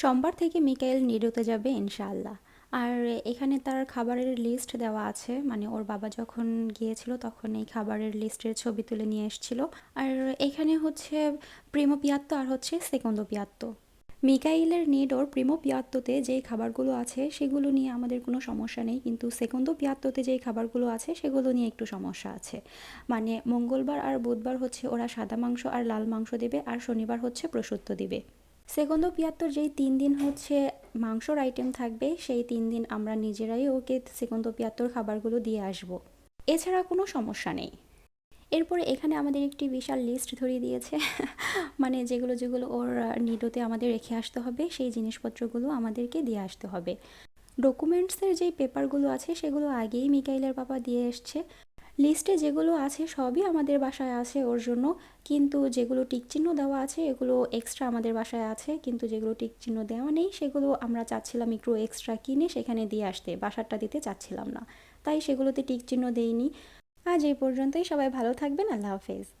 সোমবার থেকে মিকাইল নিডোতে যাবে ইনশাআল্লাহ। আর এখানে তার খাবারের লিস্ট দেওয়া আছে মানে ওর বাবা যখন গিয়েছিল তখন এই খাবারের লিস্টের ছবি তুলে নিয়ে এসেছিল। আর এখানে হচ্ছে প্রিমো পিয়াত্ত আর হচ্ছে সেকন্দো পিয়াত্ত। মিকাইলের নিডোর প্রিমো পিয়াত্ততে যেই খাবারগুলো আছে সেগুলো নিয়ে আমাদের কোনো সমস্যা নেই, কিন্তু সেকন্দো পিয়াত্ততে যেই খাবারগুলো আছে সেগুলো নিয়ে একটু সমস্যা আছে। মানে মঙ্গলবার আর বুধবার হচ্ছে ওরা সাদা মাংস আর লাল মাংস দেবে, আর শনিবার হচ্ছে প্রসূত্ব দিবে। সেকন্দো পিয়াত্তর যেই তিন দিন হচ্ছে মাংসর আইটেম থাকবে, সেই তিন দিন আমরা নিজেরাই ওকে সেকন্দো পিয়াত্তর খাবারগুলো দিয়ে আসব। এছাড়া কোনো সমস্যা নেই। এরপরে এখানে আমাদের একটি বিশাল লিস্ট ধরিয়ে দিয়েছে। মানে যেগুলো যেগুলো ওর নিডোতে আমাদের রেখে আসতে হবে, সেই জিনিসপত্রগুলো আমাদেরকে দিয়ে আসতে হবে। ডকুমেন্টসের যেই পেপারগুলো আছে, সেগুলো আগেই মিকাইলের বাবা দিয়ে এসছে। লিস্টে যেগুলো আছে সবই আমাদের বাসায় আছে ওর জন্য। কিন্তু যেগুলো টিকচিহ্ন দেওয়া আছে, এগুলো এক্সট্রা আমাদের বাসায় আছে। কিন্তু যেগুলো টিকচিহ্ন দেওয়া নেই, সেগুলো আমরা চাচ্ছিলাম একটু এক্সট্রা কিনে সেখানে দিয়ে আসতে। বাসারটা দিতে চাচ্ছিলাম না। তাই সেগুলোতে টিকচিহ্ন দেইনি। আজ এই পর্যন্তই। সবাই ভালো থাকবেন। আল্লাহ হাফেজ।